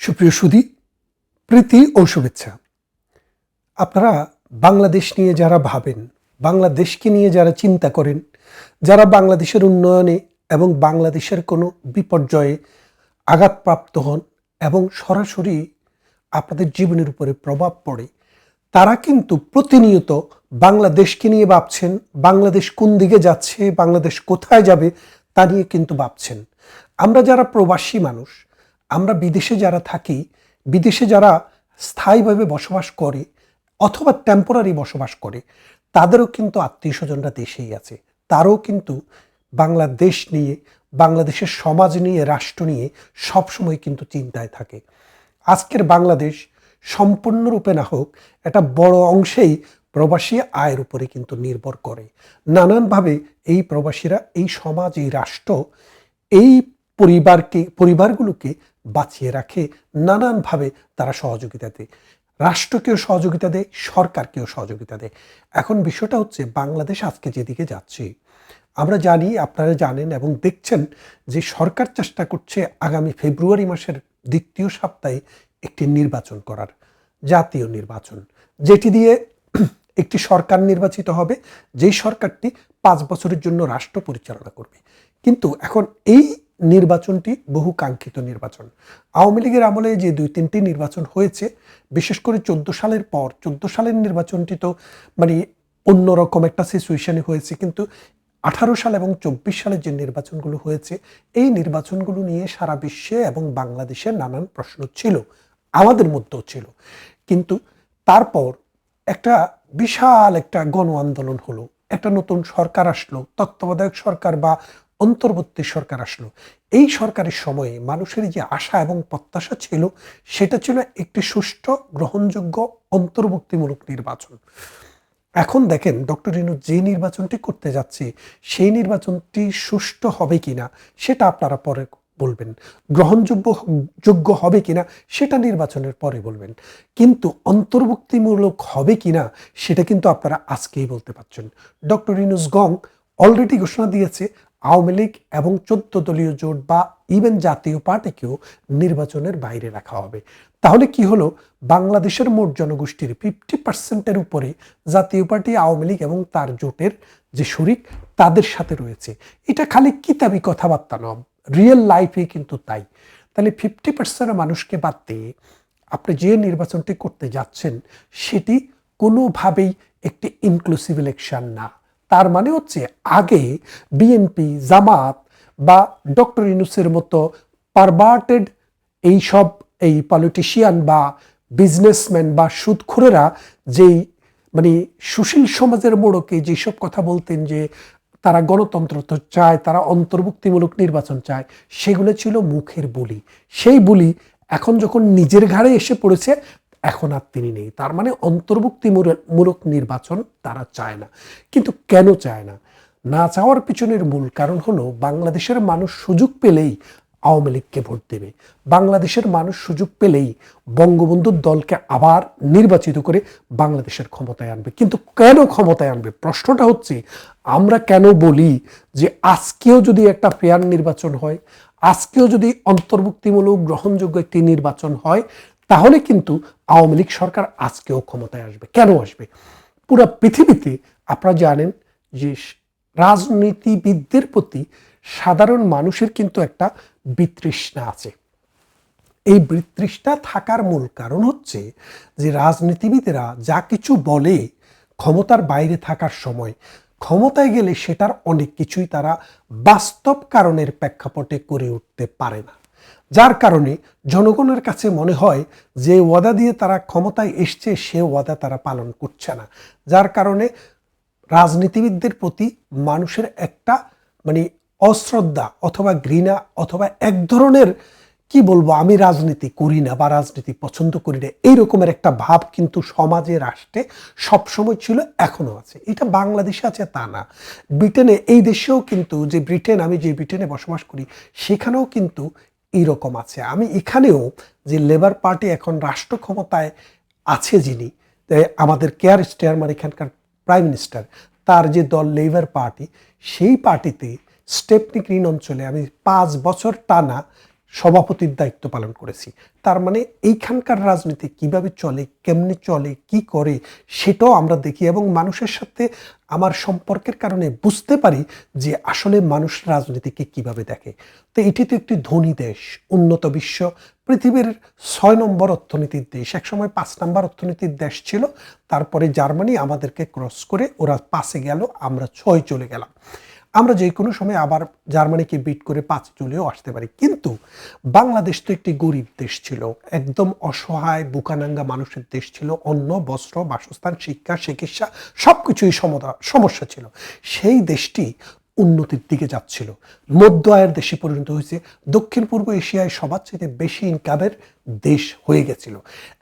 সুপ্রিয় সুদী প্রীতি ও শুভেচ্ছা। আপনারা বাংলাদেশ নিয়ে যারা ভাবেন, বাংলাদেশকে নিয়ে যারা চিন্তা করেন, যারা বাংলাদেশের উন্নয়নে এবং বাংলাদেশের কোনো বিপর্যয়ে আঘাতপ্রাপ্ত হন এবং সরাসরি আপনাদের জীবনের উপরে প্রভাব পড়ে, তারা কিন্তু প্রতিনিয়ত বাংলাদেশকে নিয়ে ভাবছেন, বাংলাদেশ কোন দিকে যাচ্ছে, বাংলাদেশ কোথায় যাবে তা নিয়ে কিন্তু ভাবছেন। আমরা যারা প্রবাসী মানুষ আমরা বিদেশে যারা থাকি, বিদেশে যারা স্থায়ীভাবে বসবাস করে অথবা টেম্পোরারি বসবাস করে, তাদেরও কিন্তু আত্মীয় স্বজনরা দেশেই আছে। তারও কিন্তু বাংলাদেশ নিয়ে, বাংলাদেশের সমাজ নিয়ে, রাষ্ট্র নিয়ে সবসময় কিন্তু চিন্তায় থাকে। আজকের বাংলাদেশ সম্পূর্ণরূপে না হোক, একটা বড় অংশেই প্রবাসী আয়ের উপরে কিন্তু নির্ভর করে। নানানভাবে এই প্রবাসীরা, এই সমাজ, এই রাষ্ট্র, এই পরিবারকে, পরিবারগুলোকে বাঁচিয়ে রাখে, নানানভাবে তারা সহযোগিতা দেয়। রাষ্ট্রকেও সহযোগিতা দেয়, সরকারকেও সহযোগিতা দেয়। এখন বিষয়টা হচ্ছে বাংলাদেশ আজকে যেদিকে যাচ্ছে। আমরা জানি, আপনারা জানেন এবং দেখছেন যে সরকার চেষ্টা করছে আগামী ফেব্রুয়ারি মাসের দ্বিতীয় সপ্তাহে একটি নির্বাচন করার, জাতীয় নির্বাচন। যেটি দিয়ে একটি সরকার নির্বাচিত হবে, যেই সরকারটি পাঁচ বছরের জন্য রাষ্ট্র পরিচালনা করবে। কিন্তু এখন এই নির্বাচনটি বহু কাঙ্ক্ষিত নির্বাচন। আওয়ামী লীগের আমলে যে দুই তিনটি নির্বাচন হয়েছে, বিশেষ করে চোদ্দ সালের পর, চোদ্দ সালের নির্বাচনটি তো মানে অন্যরকম একটা সিচুয়েশনে হয়েছে, কিন্তু আঠারো সাল এবং চব্বিশ সালের যে নির্বাচনগুলো হয়েছে, এই নির্বাচনগুলো নিয়ে সারা বিশ্বে এবং বাংলাদেশের নানান প্রশ্ন ছিল, আমাদের মধ্যেও ছিল। কিন্তু তারপর একটা বিশাল একটা গণ আন্দোলন হলো, একটা নতুন সরকার আসলো, তত্ত্বাবধায়ক সরকার বা অন্তর্বর্তী সরকার আসলো। এই সরকারের সময়ে মানুষের যে আশা এবং প্রত্যাশা ছিল, সেটা ছিল একটি সুষ্ঠু, গ্রহণযোগ্য অন্তর্ভুক্তিমূলক নির্বাচন। এখন দেখেন ডক্টর রিনু যে নির্বাচনটি করতে যাচ্ছে, সেই নির্বাচনটি সুষ্ঠু হবে কিনা, সেটা আপনারা পরে বলবেন। গ্রহণযোগ্য, যোগ্য হবে কিনা, সেটা নির্বাচনের পরে বলবেন। কিন্তু অন্তর্ভুক্তিমূলক হবে কিনা, সেটা কিন্তু আপনারা আজকেই বলতে পারছেন। ডক্টর ইনুস গং অলরেডি ঘোষণা দিয়েছে আওয়ামী লীগ এবং চোদ্দ দলীয় জোট বা ইভেন জাতীয় পার্টিকেও নির্বাচনের বাইরে রাখা হবে। তাহলে কি হলো? বাংলাদেশের মোট জনগোষ্ঠীর ফিফটি পার্সেন্টের উপরে জাতীয় পার্টি, আওয়ামী লীগ এবং তার জোটের যে শরিক, তাদের সাথে রয়েছে। এটা খালি কিতাবি কথাবার্তা নয় রিয়েল লাইফে কিন্তু তাই। তাহলে ফিফটি পার্সেন্ট মানুষকে বাদ দিয়ে আপনি যে নির্বাচনটি করতে যাচ্ছেন, সেটি কোনোভাবেই একটি ইনক্লুসিভ ইলেকশন না। তার মানে হচ্ছে আগে বিএনপি জামাত বা ডক্টর ইনুসের মতো পারভার্টেড এই সব এই পলিটিশিয়ান বা বিজনেসম্যান বা সুদখোরেরা যেই মানে সুশীল সমাজের মোড়কে যেসব কথা বলতেন যে তারা গণতন্ত্র তো চায়, তারা অন্তর্ভুক্তিমূলক নির্বাচন চায়, সেগুলো ছিল মুখের বলি। সেই বলি এখন যখন নিজের ঘাড়ে এসে পড়েছে এখন আর তিনি নেই। তার মানে অন্তর্ভুক্তিমূলক নির্বাচন তারা চায় না। কিন্তু কেন চায় না? না চাওয়ার পিছনের মূল কারণ হলো বাংলাদেশের মানুষ সুযোগ পেলেই আওয়ামী লীগকে ভোট দেবে। বাংলাদেশের মানুষ সুযোগ পেলেই বঙ্গবন্ধুর দলকে আবার নির্বাচিত করে বাংলাদেশের ক্ষমতায় আনবে। কিন্তু কেন ক্ষমতায় আনবে? প্রশ্নটা হচ্ছে, আমরা কেন বলি যে আজকেও যদি একটা ফেয়ার নির্বাচন হয়, আজকেও যদি অন্তর্ভুক্তিমূলক গ্রহণযোগ্য একটি নির্বাচন হয় তাহলে কিন্তু আওয়ামী লীগ সরকার আজকেও ক্ষমতায় আসবে। কেন আসবে? পুরো পৃথিবীতে আপনারা জানেন যে রাজনীতিবিদদের প্রতি সাধারণ মানুষের কিন্তু একটা বিতৃষ্ণা আছে। এই বিতৃষ্ণা থাকার মূল কারণ হচ্ছে যে রাজনীতিবিদেরা যা কিছু বলে ক্ষমতার বাইরে থাকার সময় ক্ষমতায় গেলে সেটার অনেক কিছুই তারা বাস্তব কারণের প্রেক্ষাপটে করে উঠতে পারে না। যার কারণে জনগণের কাছে মনে হয় যে ওয়াদা দিয়ে তারা ক্ষমতায় এসছে, সে ওয়াদা তারা পালন করছে না। যার কারণে রাজনীতিবিদদের প্রতি মানুষের একটা মানে অশ্রদ্ধা অথবা ঘৃণা অথবা এক ধরনের, কি বলব, আমি রাজনীতি করি না বা রাজনীতি পছন্দ করি না, এই রকমের একটা ভাব কিন্তু সমাজে রাষ্ট্রে সবসময় ছিল, এখনও আছে। এটা বাংলাদেশে আছে, তা না। ব্রিটেনে, এই দেশেও কিন্তু যে ব্রিটেন, আমি যে ব্রিটেনে বসবাস করি, সেখানেও কিন্তু এইরকম আছে। আমি এখানেও যে লেবার পার্টি এখন রাষ্ট্র ক্ষমতায় আছে যিনি আমাদের কেয়ার স্টেয়ারমার এখানকার প্রাইম মিনিস্টার তার যে দল লেবার পার্টি সেই পার্টিতে স্টেপনি গ্রিন অঞ্চলে আমি পাঁচ বছর টানা সভাপতির দায়িত্ব পালন করেছি। তার মানে এইখানকার রাজনীতি কীভাবে চলে, কেমনে চলে, কি করে, সেটাও আমরা দেখি এবং মানুষের সাথে আমার সম্পর্কের কারণে বুঝতে পারি যে আসলে মানুষ রাজনীতিকে কীভাবে দেখে। তো এটি তো একটি ধনী দেশ, উন্নত বিশ্ব, পৃথিবীর ছয় নম্বর অর্থনীতির দেশ। একসময় পাঁচ নম্বর অর্থনীতির দেশ ছিল, তারপরে জার্মানি আমাদেরকে ক্রস করে ওরা পাশে গেল, আমরা ছয় চলে গেলাম। আমরা যে কোনো সময় আবার জার্মানিকে বিট করে পাঁচ চলেও আসতে পারি। কিন্তু বাংলাদেশ তো একটি গরিব দেশ ছিল, একদম অসহায়, বুকানাঙ্গা মানুষের দেশ ছিল, অন্ন, বস্ত্র, বাসস্থান, শিক্ষা, চিকিৎসা সব কিছুই সমস্যা ছিল। সেই দেশটি উন্নতির দিকে যাচ্ছিল। মধ্য আয়ের দেশে পরিণত হয়েছে। দক্ষিণ পূর্ব এশিয়ায় সবার চেয়ে বেশি ইনকামের দেশ হয়ে গেছিল।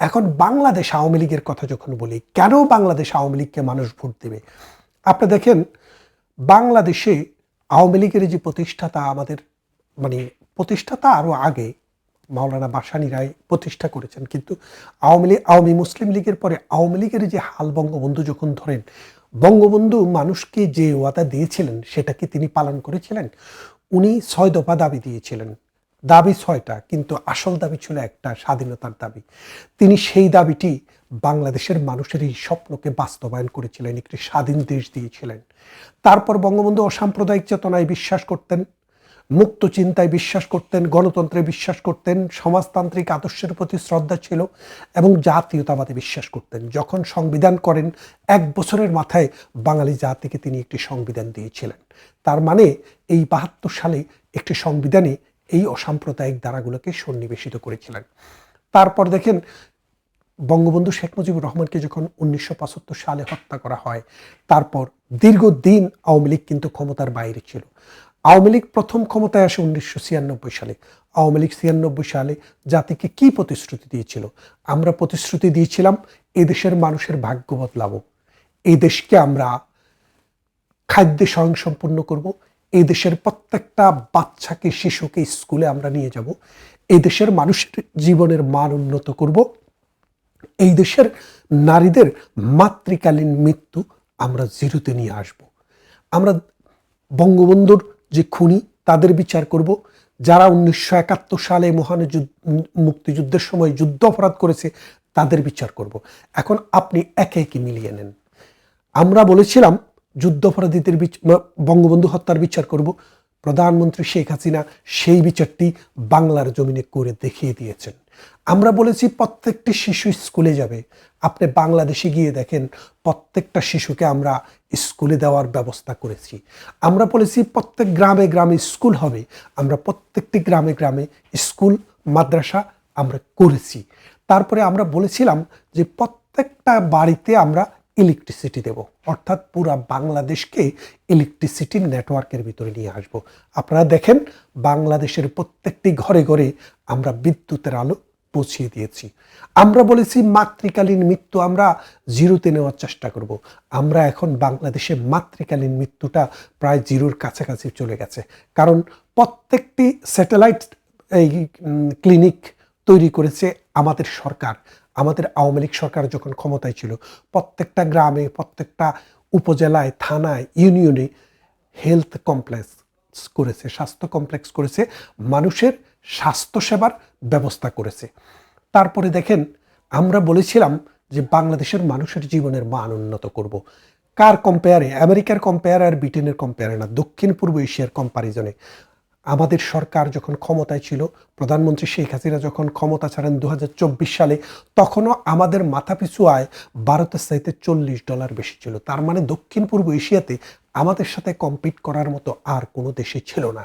এখন বাংলাদেশ আওয়ামী লীগের কথা যখন বলি, কেন বাংলাদেশ আওয়ামী লীগকে মানুষ ভোট দেবে? আপনি দেখেন বাংলাদেশে আওয়ামী লীগের যে প্রতিষ্ঠাতা আমাদের মানে প্রতিষ্ঠাতা আরও আগে মাওলানা বাসানি রায় প্রতিষ্ঠা করেছেন, কিন্তু আওয়ামী লীগ, আওয়ামী মুসলিম লীগের পরে আওয়ামী লীগের যে হাল বঙ্গবন্ধু যখন ধরেন, বঙ্গবন্ধু মানুষকে যে ওয়াদা দিয়েছিলেন সেটাকে তিনি পালন করেছিলেন, উনি ছয় দফা দাবি দিয়েছিলেন। দাবি ছয়টা, কিন্তু আসল দাবি ছিল একটা, স্বাধীনতার দাবি। তিনি সেই দাবিটি বাংলাদেশের মানুষের এই স্বপ্নকে বাস্তবায়ন করেছিলেন, একটি স্বাধীন দেশ দিয়েছিলেন। তারপর বঙ্গবন্ধু অসাম্প্রদায়িক চেতনায় বিশ্বাস করতেন, মুক্ত চিন্তায় বিশ্বাস করতেন, গণতন্ত্রে বিশ্বাস করতেন, সমাজতান্ত্রিক আদর্শের প্রতি শ্রদ্ধা ছিল এবং জাতীয়তাবাদে বিশ্বাস করতেন। যখন সংবিধান করেন, এক বছরের মাথায় বাঙালি জাতিকে তিনি একটি সংবিধান দিয়েছিলেন। তার মানে এই বাহাত্তর সালে একটি সংবিধানে এই অসাম্প্রদায়িক ধারাগুলোকে সন্নিবেশিত করেছিলেন। তারপর দেখেন, বঙ্গবন্ধু শেখ মুজিবুর রহমানকে যখন উনিশশো পঁচাত্তর সালে হত্যা করা হয়, তারপর দীর্ঘদিন আওয়ামী লীগ কিন্তু ক্ষমতার বাইরে ছিল। আওয়ামী লীগ প্রথম ক্ষমতায় আসে উনিশশো ছিয়ানব্বই সালে। আওয়ামী লীগ ছিয়ানব্বই সালে জাতিকে কি প্রতিশ্রুতি দিয়েছিল? আমরা প্রতিশ্রুতি দিয়েছিলাম, এদেশের মানুষের ভাগ্য বদলাবো। এই দেশকে আমরা খাদ্যে স্বয়ংসম্পূর্ণ করব এই দেশের প্রত্যেকটা বাচ্চাকে, শিশুকে স্কুলে আমরা নিয়ে যাব। এই দেশের মানুষের জীবনের মান উন্নত করব। এই দেশের নারীদের মাতৃকালীন মৃত্যু আমরা জিরোতে নিয়ে আসব। আমরা বঙ্গবন্ধুর যে খুনি, তাদের বিচার করব। যারা উনিশশো একাত্তর সালে মহান মুক্তিযুদ্ধের সময় যুদ্ধ অপরাধ করেছে, তাদের বিচার করব। এখন আপনি একে একে মিলিয়ে নেন। আমরা বলেছিলাম যুদ্ধাপরাধীদের বঙ্গবন্ধু হত্যার বিচার করব। প্রধানমন্ত্রী শেখ হাসিনা সেই বিচারটি বাংলার জমিনে করে দেখিয়ে দিয়েছেন। আমরা বলেছি, প্রত্যেকটি শিশু স্কুলে যাবে। আপনি বাংলাদেশে গিয়ে দেখেন, প্রত্যেকটা শিশুকে আমরা স্কুলে দেওয়ার ব্যবস্থা করেছি। আমরা বলেছি, প্রত্যেক গ্রামে গ্রামে স্কুল হবে। আমরা প্রত্যেকটি গ্রামে গ্রামে স্কুল, মাদ্রাসা আমরা করেছি। তারপরে আমরা বলেছিলাম যে, প্রত্যেকটা বাড়িতে আমরা ইলেকট্রিসিটি দেব। অর্থাৎ পুরা বাংলাদেশকে ইলেকট্রিসিটির নেটওয়ার্কের ভিতরে নিয়ে আসব। আপনারা দেখেন, বাংলাদেশের প্রত্যেকটি ঘরে ঘরে আমরা বিদ্যুতের আলো পৌঁছিয়ে দিয়েছি। আমরা বলেছি, মাতৃকালীন মৃত্যু আমরা জিরোতে নেওয়ার চেষ্টা করব। আমরা এখন বাংলাদেশে মাতৃকালীন মৃত্যুটা প্রায় জিরোর কাছাকাছি চলে গেছে। কারণ প্রত্যেকটি স্যাটেলাইট এই ক্লিনিক তৈরি করেছে আমাদের সরকার। আমাদের আওয়ামী লীগ সরকার যখন ক্ষমতায় ছিল, প্রত্যেকটা গ্রামে, প্রত্যেকটা উপজেলায়, থানায়, ইউনিয়নে হেলথ কমপ্লেক্স করেছে, স্বাস্থ্য কমপ্লেক্স করেছে, মানুষের স্বাস্থ্যসেবার ব্যবস্থা করেছে। তারপরে দেখেন, আমরা বলেছিলাম যে বাংলাদেশের মানুষের জীবনের মান উন্নত করব। কার কম্পেয়ারে আমেরিকার কম্পেয়ার আর ব্রিটেনের কম্পেয়ারে না দক্ষিণ পূর্ব এশিয়ার কম্পারিজনে আমাদের সরকার যখন ক্ষমতায় ছিল, প্রধানমন্ত্রী শেখ হাসিনা যখন ক্ষমতা ছাড়েন দু হাজার চব্বিশ সালে, তখনও আমাদের মাথাপিছু আয় ভারতের চাইতে চল্লিশ ডলার বেশি ছিল। তার মানে দক্ষিণ পূর্ব এশিয়াতে আমাদের সাথে কম্পিট করার মতো আর কোনো দেশে ছিল না।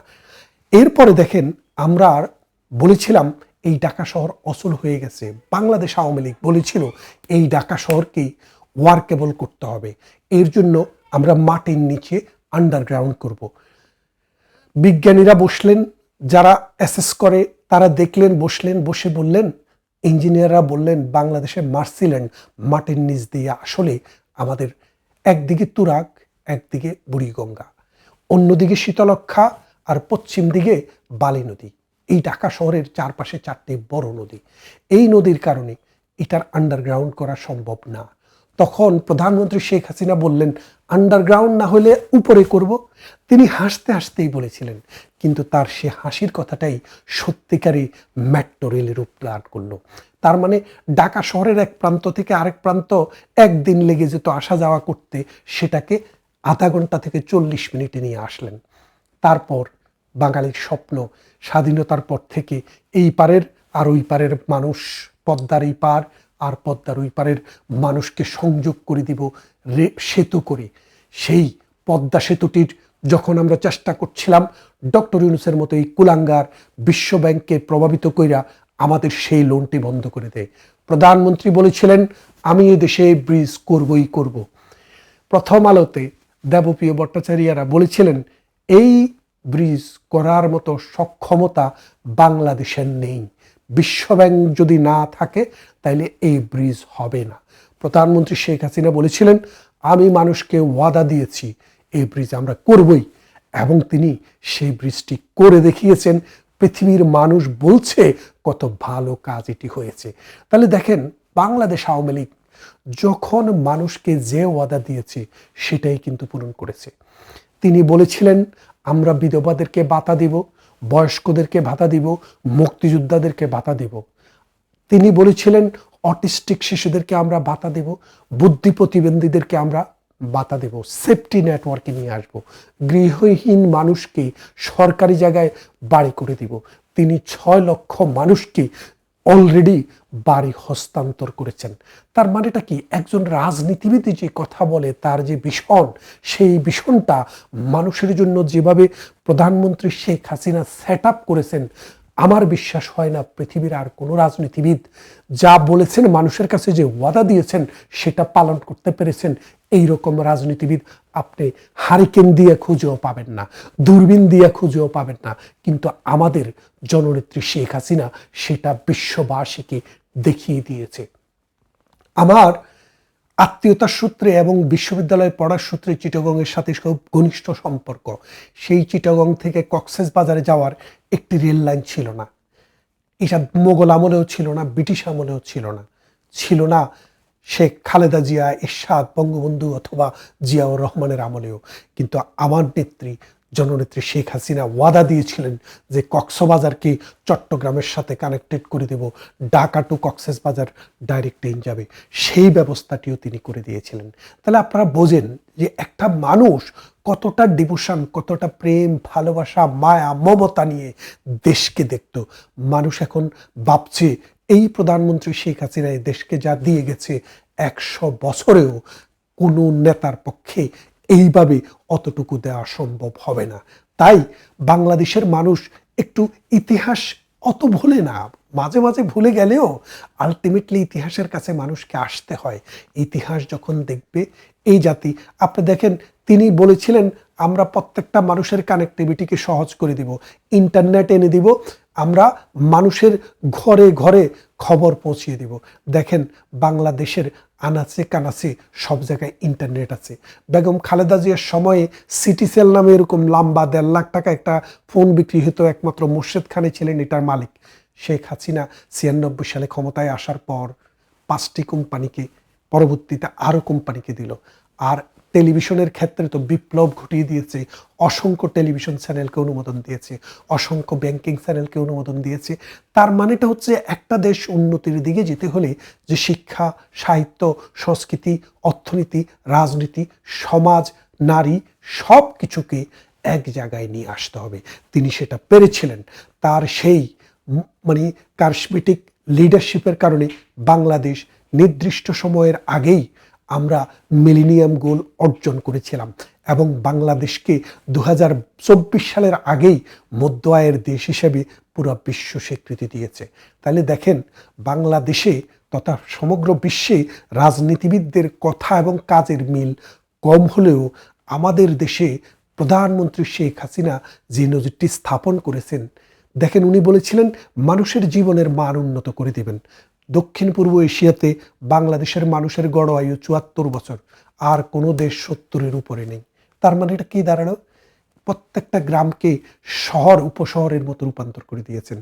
এরপরে দেখেন, আমরা আর বলেছিলাম, এই ঢাকা শহর অসল হয়ে গেছে। বাংলাদেশ আওয়ামী লীগ বলেছিল, এই ঢাকা শহরকেই ওয়ার্কেবল করতে হবে। এর জন্য আমরা মাটির নিচে আন্ডারগ্রাউন্ড করব। বিজ্ঞানীরা বসলেন, যারা অ্যাসেস করে, তারা দেখলেন, বসলেন, বসে বললেন ইঞ্জিনিয়াররা বললেন, বাংলাদেশে মার্সিল্যান্ড মাটির নিচ দিয়ে আসলে আমাদের একদিকে তুরাগ, একদিকে বুড়িগঙ্গা, অন্যদিকে শীতলক্ষা আর পশ্চিম দিকে বালি নদী। এই ঢাকা শহরের চারপাশে চারটি বড় নদী। এই নদীর কারণে এটার আন্ডারগ্রাউন্ড করা সম্ভব না। তখন প্রধানমন্ত্রী শেখ হাসিনা বললেন আন্ডারগ্রাউন্ড না হলে উপরে করব। তিনি হাসতে হাসতেই বলেছিলেন, কিন্তু তার সে হাসির কথাটাই সত্যিকারই মেট্রো রেলের রূপ দান করল। তার মানে ঢাকা শহরের এক প্রান্ত থেকে আরেক প্রান্ত একদিন লেগে যেত আসা যাওয়া করতে, সেটাকে আধা ঘণ্টা থেকে চল্লিশ মিনিটে নিয়ে আসলেন। তারপর বাঙালির স্বপ্ন স্বাধীনতার পর থেকে এই পারের আর ওই পারের মানুষ পদ্মার এই পার আর পদ্মার ওই পারের মানুষকে সংযোগ করে দিব, রে, সেতু করে। সেই পদ্মা সেতুটির যখন আমরা চেষ্টা করছিলাম, ডক্টর ইউনুসের মতো এই কুলাঙ্গার বিশ্বব্যাংকে প্রভাবিত কইরা আমাদের সেই লোনটি বন্ধ করে দেয়। প্রধানমন্ত্রী বলেছিলেন, আমি এ দেশে ব্রিজ করবই করব। প্রথম আলোতে দেবপ্রিয় ভট্টাচার্যরা বলেছিলেন, এই ব্রিজ করার মতো সক্ষমতা বাংলাদেশের নেই। বিশ্বব্যাংক যদি না থাকে, তাইলে এই ব্রিজ হবে না। প্রধানমন্ত্রী শেখ হাসিনা বলেছিলেন, আমি মানুষকে ওয়াদা দিয়েছি, এই ব্রিজ আমরা করবই। এবং তিনি সেই ব্রিজটি করে দেখিয়েছেন। পৃথিবীর মানুষ বলছে, কত ভালো কাজ এটি হয়েছে। তাহলে দেখেন, বাংলাদেশ আওয়ামী লীগ যখন মানুষকে যে ওয়াদা দিয়েছে, সেটাই কিন্তু পূরণ করেছে। তিনি বলেছিলেন, আমরা বিধবাদেরকে বাতা দিব বয়স্কদেরকে ভাতা দিব, মুক্তিযোদ্ধাদেরকে ভাতা দিব। তিনি বলেছিলেন, অটিস্টিক শিশুদেরকে আমরা ভাতা দেব, বুদ্ধি প্রতিবন্ধীদেরকে আমরা বাতা দেব, সেফটি নেটওয়ার্কে নিয়ে আসব। গৃহহীন মানুষকে সরকারি জায়গায় বাড়ি করে দিব। তিনি ছয় লক্ষ মানুষকে অলরেডি বাড়ি হস্তান্তর করেছেন। তার মানেটা কি? একজন রাজনীতিবিদ যে কথা বলে, তার যে ভীষণ, সেই ভীষণটা মানুষের জন্য যেভাবে প্রধানমন্ত্রী শেখ হাসিনা সেট করেছেন আমার বিশ্বাস হয় না পৃথিবীর আর কোনো রাজনীতিবিদ যা বলেছেন, মানুষের কাছে যে ওয়াদা দিয়েছেন, সেটা পালন করতে পেরেছেন। এই রকম রাজনীতিবিদ আপনি হারিকেন দিয়ে খুঁজেও পাবেন না, দূরবীন দিয়ে খুঁজেও পাবেন না। কিন্তু আমাদের জননেত্রী শেখ হাসিনা সেটা বিশ্ববাসীকে দেখিয়ে দিয়েছে। আমার আত্মীয়তার সূত্রে এবং বিশ্ববিদ্যালয়ে পড়ার সূত্রে চিটাগংয়ের সাথে খুব ঘনিষ্ঠ সম্পর্ক। সেই চিটাগং থেকে কক্সেস বাজারে যাওয়ার একটি রেল লাইন ছিল না। এটা মোগল আমলেও ছিল না, ব্রিটিশ আমলেও ছিল না। ছিল না শেখ খালেদা জিয়া, এরশাদ, বঙ্গবন্ধু অথবা জিয়াউর রহমানের আমলেও। কিন্তু আমার নেত্রী জননেত্রী শেখ হাসিনা ওয়াদা দিয়েছিলেন যে কক্সবাজারকে চট্টগ্রামের সাথে কানেক্টেড করে দেব। ঢাকা টু কক্সেস বাজার ডাইরেক্ট ট্রেন যাবে। সেই ব্যবস্থাটিও তিনি করে দিয়েছিলেন। তাহলে আপনারা বোঝেন যে একটা মানুষ কতটা ডিভোশন কতটা প্রেম, ভালোবাসা, মায়া, মমতা নিয়ে দেশকে দেখত। মানুষ এখন ভাবছে, এই প্রধানমন্ত্রী শেখ হাসিনা দেশকে যা দিয়ে গেছে, একশো বছরেও কোনো নেতার পক্ষে এইভাবে অতটুকু দেওয়া সম্ভব হবে না। তাই বাংলাদেশের মানুষ একটু ইতিহাস অত ভুলে না, মাঝে মাঝে ভুলে গেলেও আলটিমেটলি ইতিহাসের কাছে মানুষকে আসতে হয়। ইতিহাস যখন দেখবে, এই জাতি, আপনি দেখেন, তিনি বলেছিলেন, আমরা প্রত্যেকটা মানুষের কানেক্টিভিটিকে সহজ করে দিব ইন্টারনেট এনে দিব, আমরা মানুষের ঘরে ঘরে খবর পৌঁছিয়ে দিব। দেখেন, বাংলাদেশের আনাচে কানাচে সব জায়গায় ইন্টারনেট আছে। বেগম খালেদা জিয়ার সময়ে সিটি সেল নামে এরকম লম্বা দেড় লাখ টাকা একটা ফোন বিক্রি হতো একমাত্র মুর্শেদ খানে ছিলেন এটার মালিক। শেখ হাসিনা ছিয়ানব্বই সালে ক্ষমতায় আসার পর পাঁচটি কোম্পানিকে পরবর্তীতে আরও কোম্পানিকে দিল। আর টেলিভিশনের ক্ষেত্রে তো বিপ্লব ঘটিয়ে দিয়েছে, অসংখ্য টেলিভিশন চ্যানেলকে অনুমোদন দিয়েছে, অসংখ্য ব্যাংকিং চ্যানেলকে অনুমোদন দিয়েছে। তার মানেটা হচ্ছে একটা দেশ উন্নতির দিকে যেতে হলে যে শিক্ষা, সাহিত্য, সংস্কৃতি, অর্থনীতি, রাজনীতি, সমাজ, নারী সব কিছুকে এক জায়গায় নিয়ে আসতে হবে। তিনি সেটা পেরেছিলেন। তার সেই মানে কার্সমেটিক লিডারশিপের কারণে বাংলাদেশ নির্দিষ্ট সময়ের আগেই আমরা মিলিনিয়াম গোল অর্জন করেছিলাম এবং বাংলাদেশকে দু হাজার চব্বিশ সালের আগেই মধ্য আয়ের দেশ হিসেবে পুরো বিশ্ব স্বীকৃতি দিয়েছে। তাহলে দেখেন, বাংলাদেশে তথা সমগ্র বিশ্বে রাজনীতিবিদদের কথা এবং কাজের মিল কম হলেও আমাদের দেশে প্রধানমন্ত্রী শেখ হাসিনা যে নজিরটি স্থাপন করেছেন, দেখেন উনি বলেছিলেন, মানুষের জীবনের মান উন্নত করে দেবেন। দক্ষিণ পূর্ব এশিয়াতে বাংলাদেশের মানুষের গড় আয়ু চুয়াত্তর বছর। আর কোনো দেশ সত্তরের উপরে নেই। তার মানে এটা কি দাঁড়াল? প্রত্যেকটা গ্রামকে শহর উপশহরের মতো রূপান্তর করে দিয়েছেন।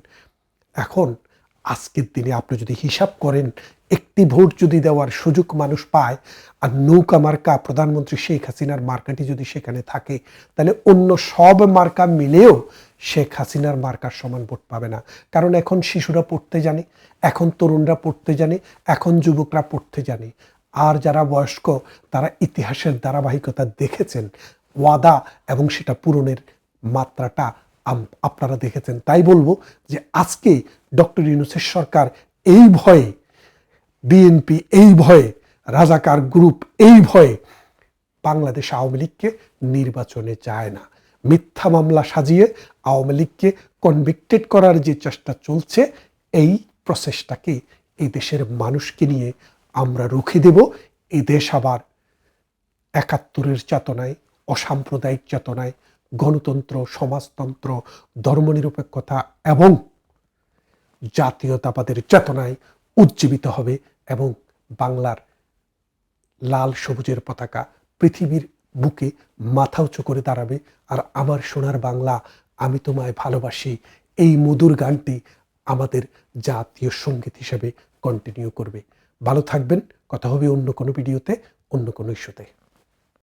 এখন আজকের দিনে আপনি যদি হিসাব করেন একটি ভোট যদি দেওয়ার সুযোগ মানুষ পায় আর নৌকা মার্কা প্রধানমন্ত্রী শেখ হাসিনার মার্কাটি যদি সেখানে থাকে, তাহলে অন্য সব মার্কা মিলেও শেখ হাসিনার মার্কার সমান ভোট পাবে না। কারণ এখন শিশুরা পড়তে জানে, এখন তরুণরা পড়তে জানে, এখন যুবকরা পড়তে জানে। আর যারা বয়স্ক, তারা ইতিহাসের ধারাবাহিকতা দেখেছেন, ওয়াদা এবং সেটা পূরণের মাত্রাটা আপনারা দেখেছেন। তাই বলব যে আজকে ডক্টর ইউনুসের সরকার এই ভয়ে বিএনপি এই ভয়ে, রাজাকার গ্রুপ এই ভয়ে বাংলাদেশ আওয়ামী লীগকে নির্বাচনে যায় না। মিথ্যা মামলা সাজিয়ে আওয়ামী লীগকে কনভিক্টেড করার যে চেষ্টা চলছে, এই প্রসেসটাকে এই দেশের মানুষকে নিয়ে আমরা রুখে দেব। এই দেশ আবার একাত্তরের চেতনায়, অসাম্প্রদায়িক চেতনায়, গণতন্ত্র, সমাজতন্ত্র, ধর্মনিরপেক্ষতা এবং জাতীয়তাবাদের চেতনায় উজ্জীবিত হবে এবং বাংলার লাল সবুজের পতাকা পৃথিবীর বুকে মাথা উঁচু করে দাঁড়াবে। আর আমার সোনার বাংলা আমি তোমায় ভালোবাসি। এই মধুর গানটি আমাদের জাতীয় সংগীত হিসেবে কন্টিনিউ করবে। ভালো থাকবেন। কথা হবে অন্য কোনো ভিডিওতে অন্য কোনো ইস্যুতে।